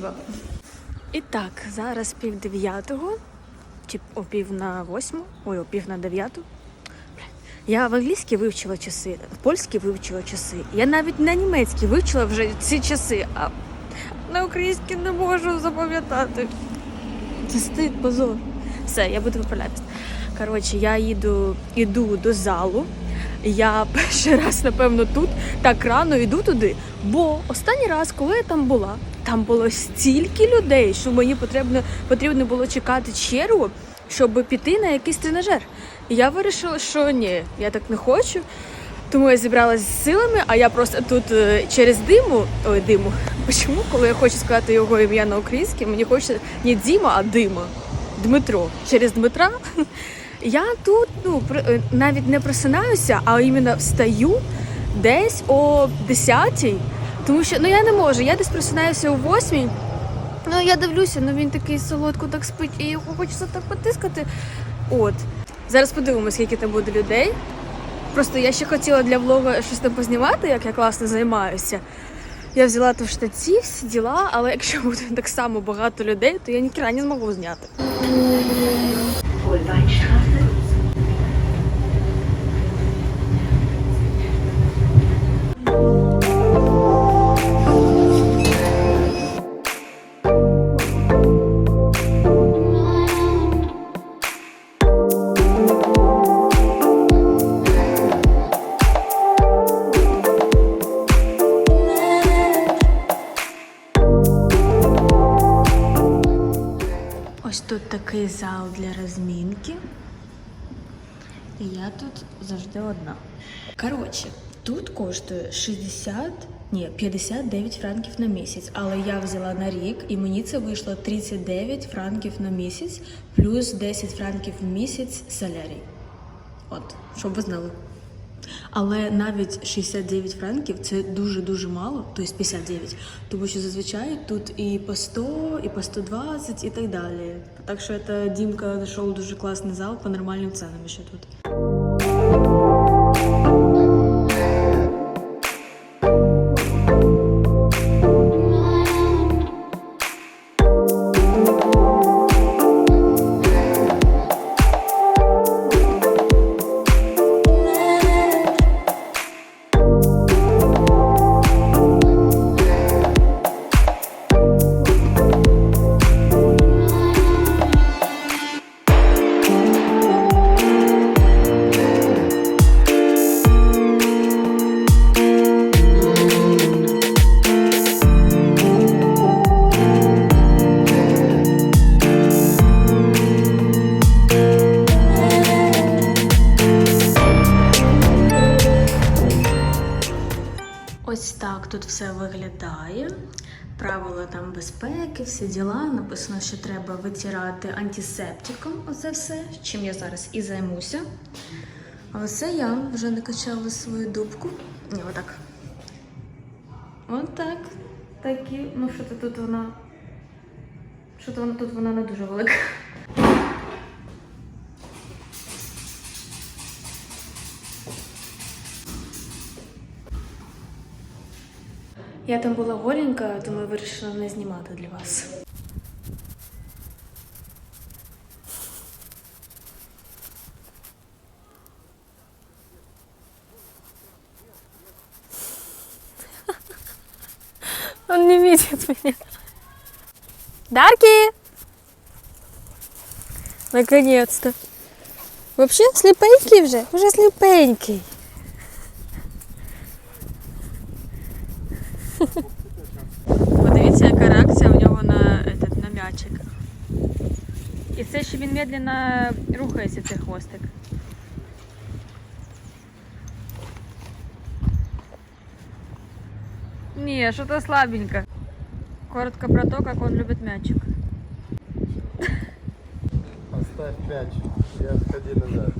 Спасибо. І так, зараз пів дев'ятого, чи о пів на восьму, ой, о пів на дев'яту. Я в англійській вивчила часи, в польській вивчила часи. Я навіть на німецькій вивчила вже ці часи, а на українській не можу запам'ятати. Це стид, позор. Все, я буду виправлятися. Коротше, я їду, іду до залу. Я перший раз, напевно, тут так рано йду туди. Бо останній раз, коли я там була, там було стільки людей, що мені потрібно, потрібно було чекати чергу, щоб піти на якийсь тренажер. І я вирішила, що ні, я так не хочу. Тому я зібралася з силами, а я просто тут е, через диму. Ой, диму. Чому, коли я хочу сказати його ім'я на українській, мені хочеться не Діма, а Дима. Дмитро. Через Дмитра. Я тут ну, е, навіть не просинаюся, а іменно встаю десь о 10 тому що ну я не можу. Я десь просинаюся о 8 Ну я дивлюся, ну він такий солодко так спить, і його хочеться так потискати. От. Зараз подивимося, скільки там буде людей. Просто я ще хотіла для влога щось там познімати, як я класно займаюся. Я взяла тут штатів, всі діла, але якщо буде так само багато людей, то я ніхіра не зможу зняти. Зал для розмінки. І я тут завжди одна. Коротше, тут коштує 60, ні, 59 франків на місяць, але я взяла на рік, і мені це вийшло 39 франків на місяць, плюс 10 франків в місяць солярій. От, щоб ви знали. Але навіть 69 франків це дуже-дуже мало, тобто 59, тому що зазвичай тут і по 100, і по 120, і так далі. Так що це Дімка знайшов дуже класний зал по нормальним ценам ще тут. Безпеки, всі діла. Написано, що треба витирати антисептиком. Оце все, чим я зараз і займуся. Але це я вже накачала свою дубку. Ні, отак. Отак. Такі. Ну, що то тут вона. Що то вона тут вона не дуже велика. Я там була голенька, тому я вирішила не знімати для вас. Он не видит меня. Дарки! Наконец-то. Вообще слепенький вже? Уже слепенький. Медленно рухається, цей хвостик. Ні, що-то слабенько. Коротко про то, как он любит мячик. Оставь мяч и отходи назад.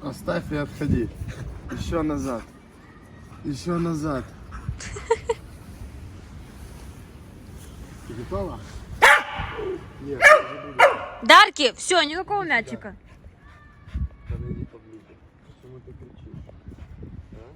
Оставь и отходи. Еще назад. Еще назад. Ты готова? Дарки, все, никакого мячика. Подойди поближе. Почему ты кричишь? А?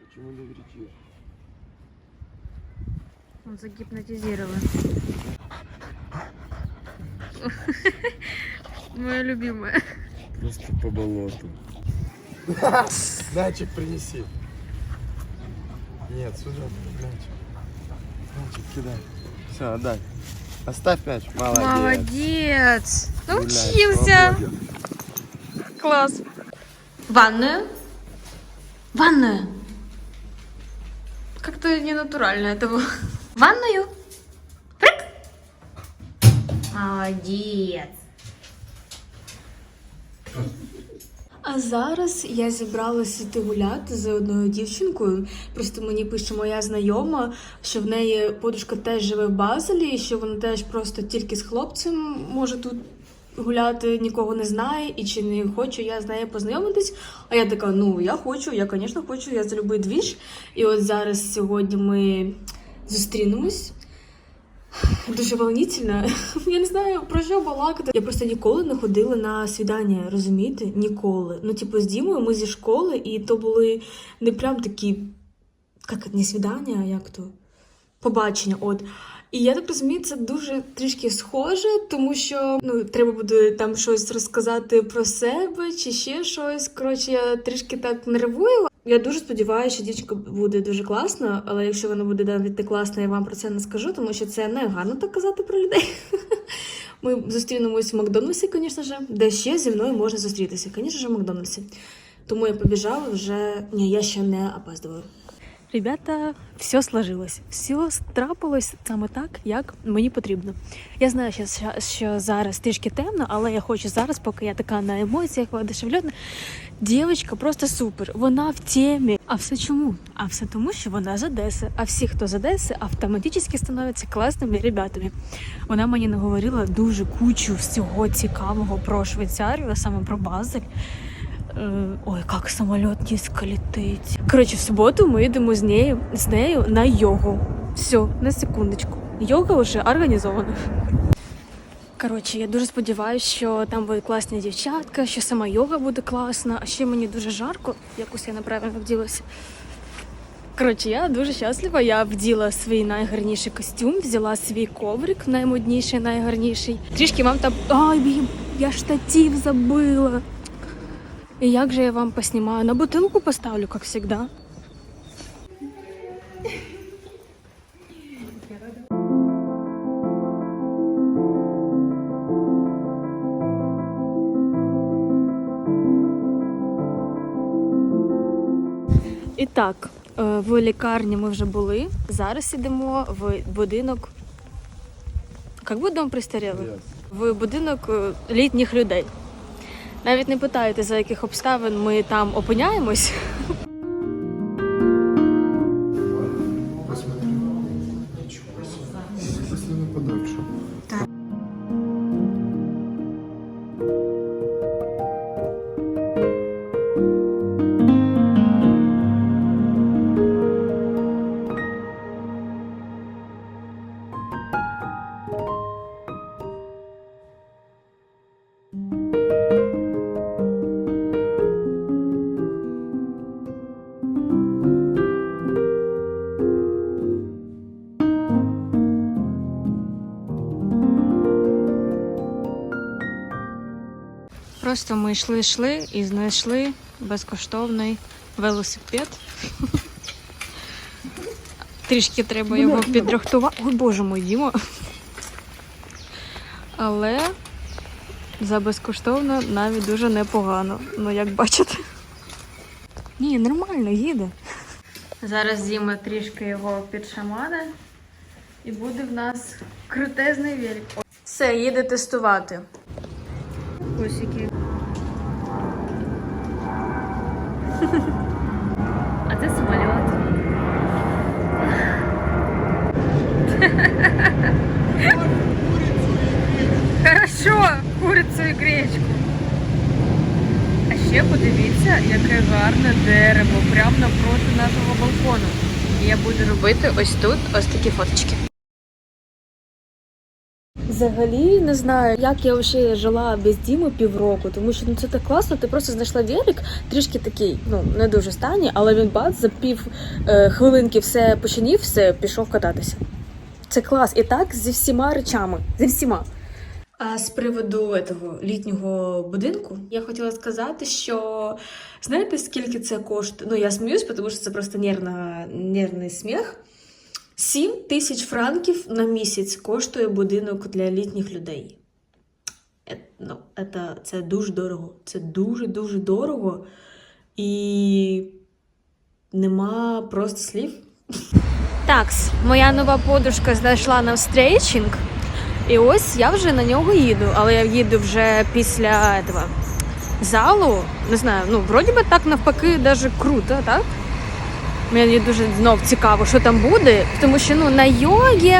Почему ты кричишь? Он загипнотизирован. Моя любимая. Просто по болоту. Мячик принеси. Нет, сюда мячик. Мячик кидай. Все, отдай. Оставь мяч. Молодец. Молодец! Гуляй, Научился! свободен. Класс! Ванная? Ванная! Как-то ненатурально это было. Ванную? Прыг! Молодец! А зараз я зібралася йти гуляти за одною дівчинкою. Просто мені пише моя знайома, що в неї подружка теж живе в Базелі, і що вона теж просто тільки з хлопцем може тут гуляти, нікого не знає, і чи не хочу я з нею познайомитись. А я така, ну я хочу, я, звісно, хочу, я за любий двіж. І от зараз сьогодні ми зустрінемось. Дуже волнительно. Я не знаю про що балакати. Я просто ніколи не ходила на свідання, розумієте? Ніколи. Ну, типу, з Дімою ми зі школи, і то були не прям такі, як не свідання, а як то побачення. От. І я так розумію, це дуже трішки схоже, тому що ну, треба буде там щось розказати про себе чи ще щось. Коротше, я трішки так нервую. Я дуже сподіваюся, що дівчинка буде дуже класна, але якщо вона буде навіть не класна, я вам про це не скажу, тому що це не гарно так казати про людей. Ми зустрінемось в Макдональдсі, звісно ж, де ще зі мною можна зустрітися. Звісно ж, в Макдональдсі. Тому я побіжала вже. Ні, я ще не опаздую. Ребята, все сложилось. Все трапилось саме так, як мені потрібно. Я знаю, що, зараз трішки темно, але я хочу зараз, поки я така на емоціях воодушевлена. Дівчинка просто супер. Вона в темі. А все чому? А все тому, що вона з Одеси. А всі, хто з Одеси, автоматично становляться класними ребятами. Вона мені наговорила дуже кучу всього цікавого про Швейцарію, а саме про Базель. Ой, як самоліт низько летить. Коротше, в суботу ми йдемо з нею, з нею на йогу. Все, на секундочку. Йога вже організована. Коротше, я дуже сподіваюся, що там будуть класні дівчатка, що сама йога буде класна, а ще мені дуже жарко, якось я неправильно вділася. Коротше, я дуже щаслива. Я вділа свій найгарніший костюм, взяла свій коврик, наймодніший, найгарніший. Трішки вам там. Ай, я штатив забила. І як же я вам поснімаю? На бутилку поставлю, як завжди. І так, е, в лікарні ми вже були. Зараз ідемо в будинок. Як би дом престарілих? В будинок е, літніх людей. Навіть не питайте, за яких обставин ми там опиняємось. Просто ми йшли, йшли і знайшли безкоштовний велосипед. Трішки треба його підрихтувати. Ой, боже мой, Діма. Але за безкоштовно навіть дуже непогано. Ну, як бачите. Ні, нормально, їде. Зараз Діма трішки його підшамане. І буде в нас крутезний велик. Все, їде тестувати. Ось які. А це самоліт. Хорошо, курицю і гречку. А ще подивіться, яке гарне дерево прямо навпроти нашого балкону. І я буду робити ось тут ось такі фоточки. Взагалі не знаю, як я ще жила без Діми півроку, тому що ну це так класно. Ти просто знайшла велик, трішки такий, ну не дуже стані, але він бац за пів е, хвилинки все починів, все пішов кататися. Це клас. І так зі всіма речами. Зі всіма. А з приводу этого літнього будинку я хотіла сказати, що знаєте, скільки це коштує? Ну, я сміюсь, тому що це просто нервна, нервний сміх. 7 тисяч франків на місяць коштує будинок для літніх людей. Е, Ну, це, це дуже дорого. Це дуже-дуже дорого. І нема просто слів. Так, моя нова подружка знайшла нам стрейчинг. І ось я вже на нього їду, але я їду вже після этого залу. Не знаю, ну вроді би так навпаки, даже круто, так? Мені дуже знов цікаво, що там буде, тому що ну на йогі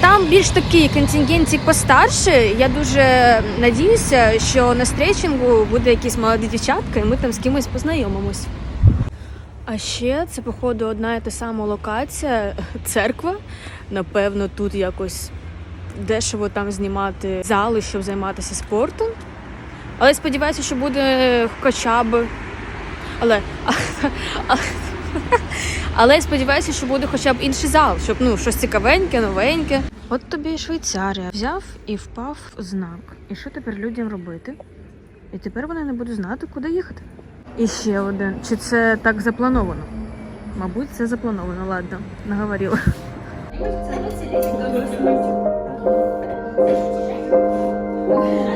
там більш такий контингентик постарше. Я дуже надіюся, що на стрейчингу буде якісь молоді дівчатка, і ми там з кимось познайомимось. А ще це, походу, одна і та сама локація церква. Напевно, тут якось дешево там знімати зали, щоб займатися спортом. Але сподіваюся, що буде хоча б. Але, але я сподіваюся, що буде хоча б інший зал, щоб ну, щось цікавеньке, новеньке. От тобі і Швейцарія. Взяв і впав знак. І що тепер людям робити? І тепер вони не будуть знати, куди їхати. І ще один. Чи це так заплановано? Мабуть, це заплановано, ладно, наговорила. А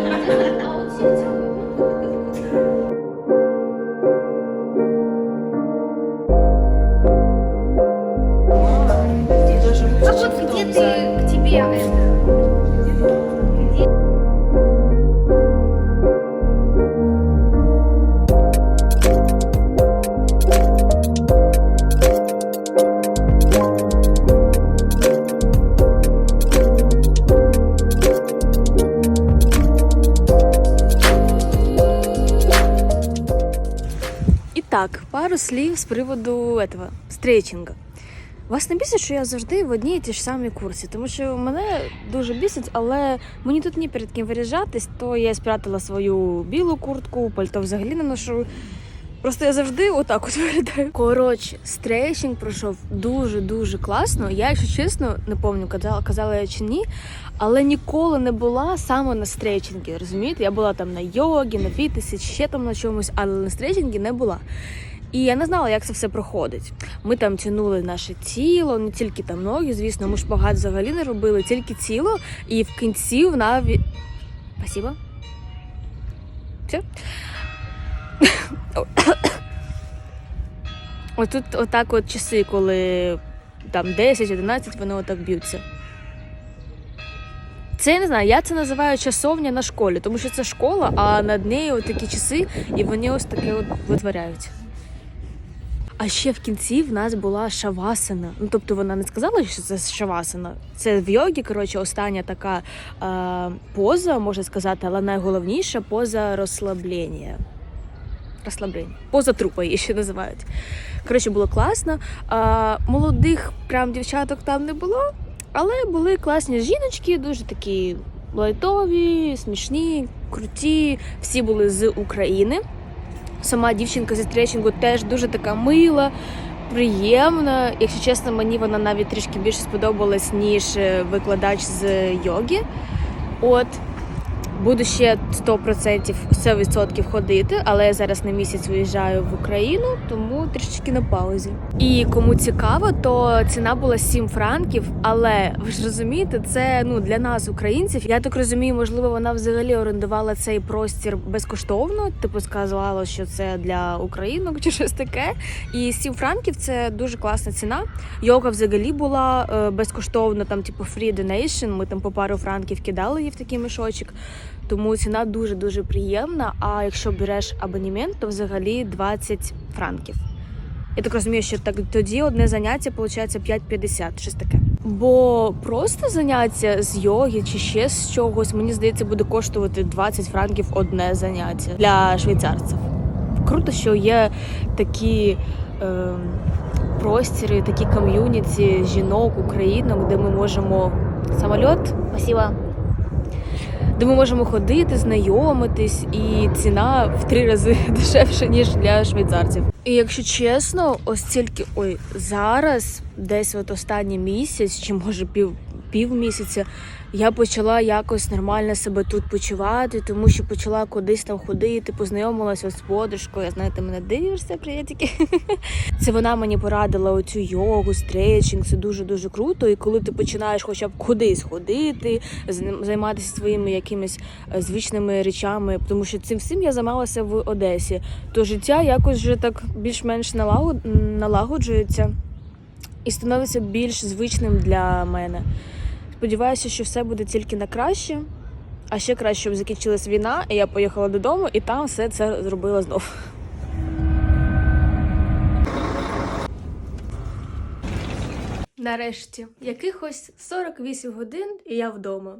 приводу этого, стрейчинга. Вас не бісить, що я завжди в одній і ті ж самі курсі, тому що мене дуже бісить, але мені тут ні перед ким виріжатись, то я спрятала свою білу куртку, пальто взагалі не ношу. Просто я завжди отак от виглядаю. Коротше, стрейчинг пройшов дуже-дуже класно. Я, якщо чесно, не пам'ятаю, казала, я чи ні, але ніколи не була саме на стрейчингі, розумієте? Я була там на йогі, на фітнесі, ще там на чомусь, але на стрейчингі не була. І я не знала, як це все проходить. Ми там тянули наше тіло, не тільки там ноги, звісно, ми ж багато взагалі не робили, тільки тіло. І в кінці в навіть. Спасибо. Все. Ось тут отак от часи, коли там 10-11, вони отак б'ються. Це я не знаю, я це називаю часовня на школі, тому що це школа, а над нею такі часи, і вони ось таке от витворяють. А ще в кінці в нас була шавасана. Ну тобто вона не сказала, що це шавасана. Це в йогі, коротше, остання така е, поза, можна сказати, але найголовніша поза розслаблення. Розслаблення. Поза трупа її ще називають. Коротше, було класно. А, молодих прям дівчаток там не було, але були класні жіночки, дуже такі лайтові, смішні, круті. Всі були з України. Сама дівчинка зі стрейчингу теж дуже така мила, приємна. Якщо чесно, мені вона навіть трішки більше сподобалась, ніж е, викладач з йоги. От. Буду ще 100% 100% ходити, але я зараз на місяць виїжджаю в Україну, тому трішечки на паузі. І кому цікаво, то ціна була 7 франків. Але ви ж розумієте, це ну для нас, українців. Я так розумію, можливо, вона взагалі орендувала цей простір безкоштовно. Типу сказала, що це для українок чи щось таке. І 7 франків це дуже класна ціна. Йога взагалі була е, безкоштовно, там, типу, free donation. Ми там по пару франків кидали її в такий мішочок. Тому ціна дуже дуже приємна. А якщо береш абонемент, то взагалі 20 франків. Я так розумію, що так тоді одне заняття виходить 5,50, щось таке. Бо просто заняття з йоги чи ще з чогось, мені здається, буде коштувати 20 франків одне заняття для швейцарців. Круто, що є такі е, простіри, такі ком'юніті жінок, українок, де ми можемо самольот. Спасибо де ми можемо ходити, знайомитись, і ціна в три рази дешевша, ніж для швейцарців. І якщо чесно, ось тільки ой, зараз, десь от останній місяць, чи може пів, пів місяця, я почала якось нормально себе тут почувати, тому що почала кудись там ходити, познайомилася з подружкою. Знаєте, мене дивишся, приятики. Це вона мені порадила оцю йогу, стретчинг. Це дуже дуже круто. І коли ти починаєш хоча б кудись ходити, займатися своїми якимись е, звичними речами, тому що цим всім я займалася в Одесі. То життя якось вже так більш-менш налагод- налагоджується і становиться більш звичним для мене. Сподіваюся, що все буде тільки на краще. А ще краще, щоб закінчилась війна, і я поїхала додому, і там все це зробила знов. Нарешті, якихось 48 годин, і я вдома.